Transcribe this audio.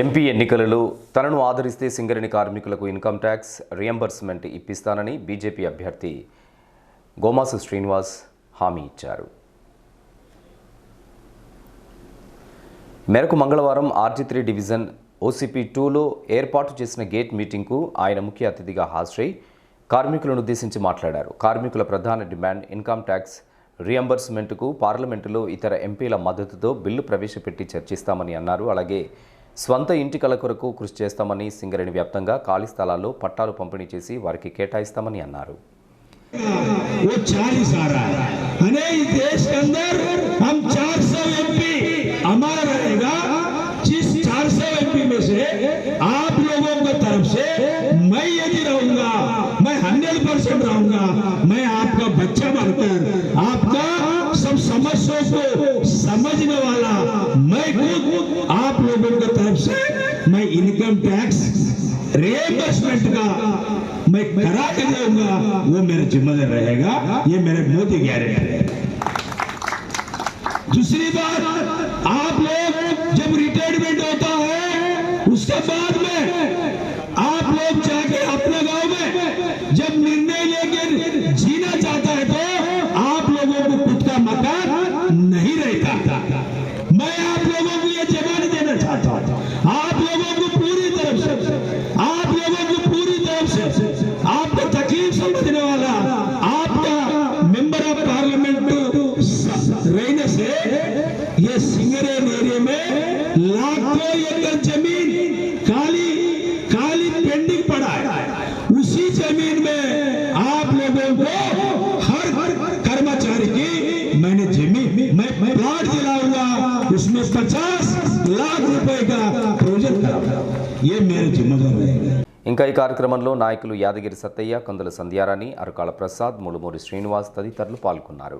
MP ఎన్నికలలో తనను ఆదరిస్తే సింగరేణి కార్మికులకు ఇన్కమ్ ట్యాక్స్ రియంబర్స్మెంట్ ఇప్పిస్తానని బీజేపీ అభ్యర్థి గోమాసు శ్రీనివాస్ హామీ ఇచ్చారు. మేరకు మంగళవారం ఆర్జీ త్రీ డివిజన్ ఓసీపీ టూలో ఏర్పాటు చేసిన గేట్ మీటింగ్కు ఆయన ముఖ్య అతిథిగా హాజరై కార్మికులను ఉద్దేశించి మాట్లాడారు. కార్మికుల ప్రధాన డిమాండ్ ఇన్కమ్ ట్యాక్స్ రియంబర్స్మెంట్కు పార్లమెంటులో ఇతర ఎంపీల మద్దతుతో బిల్లు ప్రవేశపెట్టి చర్చిస్తామని అన్నారు. అలాగే స్వంత ఇంటి కల కొరకు కృషి చేస్తామని సింగరేణి వ్యాప్తంగా ఖాళీ స్థలాల్లో పట్టాలు పంపిణీ చేసి వారికి కేటాయిస్తామని అన్నారు वो चालीस आ रहा है अने इस इनकम टैक्स रिएम्बर्समेंट का मैं करा के दूँगा, वो मेरा जिम्मेदार रहेगा, ये मेरे मोदी गारंटी है। दूसरी बात, आप लोग जब रिटायरमेंट होता है, उसके बाद में आप लोग जाके अपने गाँव में जब निर्णय लेके जीना चाहता है तो आप लोगों को खुद का मकान नहीं रहता। ये सिंगरेन एरिया में लाखों एकड़ जमीन काली काली पेंडिंग पड़ा है उसी जमीन में आप लोगों को हर हर कर्मचारी की मैंने जमीन मैं प्लाट दिलाऊंगा उसमें पचास लाख रुपए का प्रोजेक्ट कराऊंगा ये मेरे जिम्मेदार रहेगा ఇంకా ఈ కార్యక్రమంలో నాయకులు యాదగిరి సత్తయ్య కందుల సంధ్యారాణి అరకాల ప్రసాద్ ములుమూరి శ్రీనివాస్ తదితరులు పాల్గొన్నారు